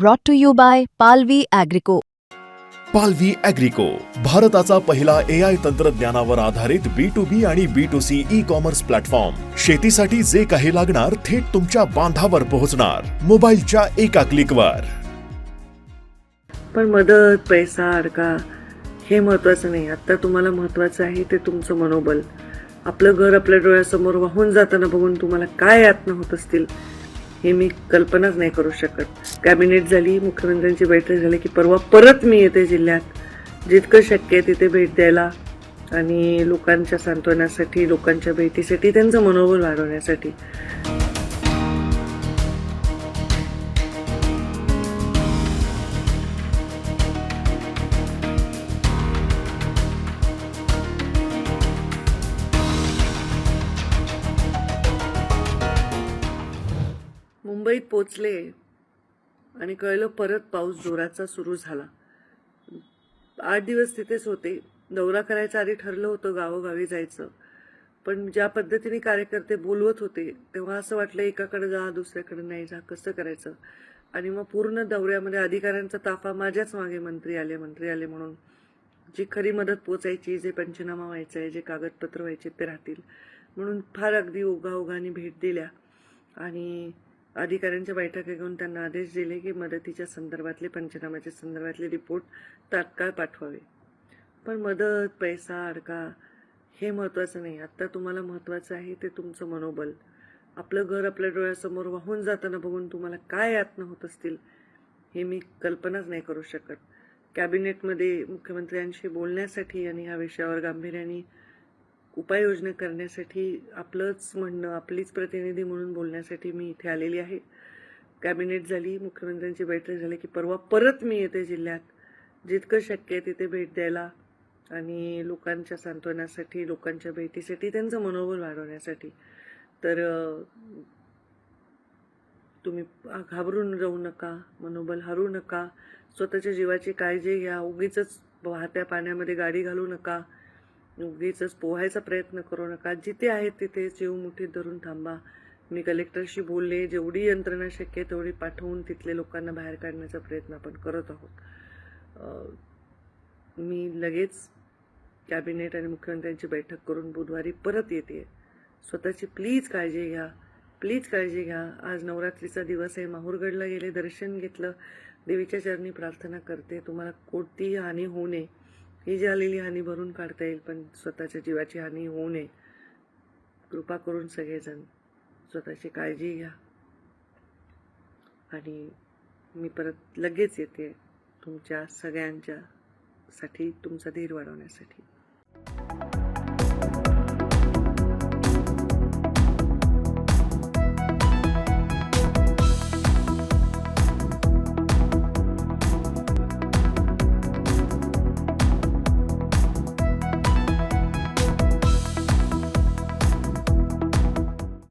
brought to you by Palvi Agrico. पालवी अॅग्रिको भारताचा पहिला ए आय तंत्रज्ञानावर आधारित बी टू बी आणि B to C e commerce platform शेतीसाठी जे काही लागणार थेट तुमच्या बांधावर पोहोचणार. मोबाईलच्या एका क्लिकवर पण मदत पैसा अडका हे महत्त्वाचं नाही. आत्ता तुम्हाला महत्त्वाचं आहे ते तुमचं मनोबल. आपलं घर आपल्या डोळ्यासमोर वाहून जाताना बघून तुम्हाला काय यातना होत असतील हे मी कल्पनाच नाही करू शकत. कॅबिनेट झाली मुख्यमंत्र्यांची बैठक झाली की परवा परत मी येते जिल्ह्यात. जितकं शक्य आहे तिथे भेट द्यायला. आणि लोकांच्या सांत्वनासाठी लोकांच्या भेटीसाठी त्यांचं मनोबल वाढवण्यासाठी. मुंबईत पोचले आणि कळलं परत पाऊस जोराचा सुरू झाला. आठ दिवस तिथेच होते. दौरा करायचा आधी ठरलं होतं गावोगावी जायचं. पण ज्या पद्धतीने कार्यकर्ते बोलवत होते तेव्हा असं वाटलं एकाकडे जा दुसऱ्याकडे नाही जा कसं करायचं? आणि मग पूर्ण दौऱ्यामध्ये अधिकाऱ्यांचा ताफा माझ्याच मागे मंत्री आले मंत्री आले म्हणून. जी खरी मदत पोचायची जे पंचनामा व्हायचं आहे जे कागदपत्र व्हायचे ते राहतील. म्हणून फार अगदी ओघाओघाने भेट दिल्या. आणि अधिकाऱ्यांच्या बैठका घेऊन त्यांना आदेश दिले की मदतीच्या संदर्भातले पंचनाम्याच्या संदर्भातले रिपोर्ट तात्काळ पाठवावे. पण मदत पैसा अडका हे महत्त्वाचं नाही. आत्ता तुम्हाला महत्त्वाचं आहे ते तुमचं मनोबल. आपलं घर आपल्या डोळ्यासमोर वाहून जाताना बघून तुम्हाला काय यातना होत असतील हे मी कल्पनाच नाही करू शकत. कॅबिनेटमध्ये मुख्यमंत्र्यांशी बोलण्यासाठी आणि ह्या विषयावर गांभीर्याने उपाययोजना करण्यासाठी आपलंच म्हणणं आपलीच प्रतिनिधी म्हणून बोलण्यासाठी मी इथे आलेली आहे. कॅबिनेट झाली मुख्यमंत्र्यांची बैठक झाली की परवा परत मी येते जिल्ह्यात. जितकं शक्य आहे तिथे भेट द्यायला आणि लोकांच्या सांत्वनासाठी लोकांच्या भेटीसाठी त्यांचं मनोबल वाढवण्यासाठी. तर तुम्ही घाबरून जाऊ नका मनोबल हरू नका. स्वतःच्या जीवाची काळजी घ्या. उगीच वाहत्या पाण्यामध्ये गाडी घालू नका. उगीच पोहायचा प्रयत्न करू नका. जिथे आहेत तिथे जीव मुठीत धरून थांबा. मी कलेक्टरशी बोलले जेवढी यंत्रणा शक्य तेवढी पाठवून तिथले लोकांना बाहेर काढण्याचा प्रयत्न आपण करत आहोत. मी लगेच कॅबिनेट आणि मुख्यमंत्र्यांची बैठक करून बुधवारी परत येते. स्वतःची प्लीज काळजी घ्या. प्लीज काळजी घ्या. आज नवरात्रीचा दिवस आहे. माहूरगडला गेले दर्शन घेतलं. देवीच्या चरणी प्रार्थना करते. तुम्हाला कोणतीही हानी होऊ नये. ही झालेली हानी भरून काढता येईल पण स्वतःच्या जीवाची हानी होऊ नये. कृपा करून सगळेजण स्वतःची काळजी घ्या. आणि मी परत लगेच येते तुमच्या सगळ्यांच्या साठी तुमचा धीर वाढवण्यासाठी.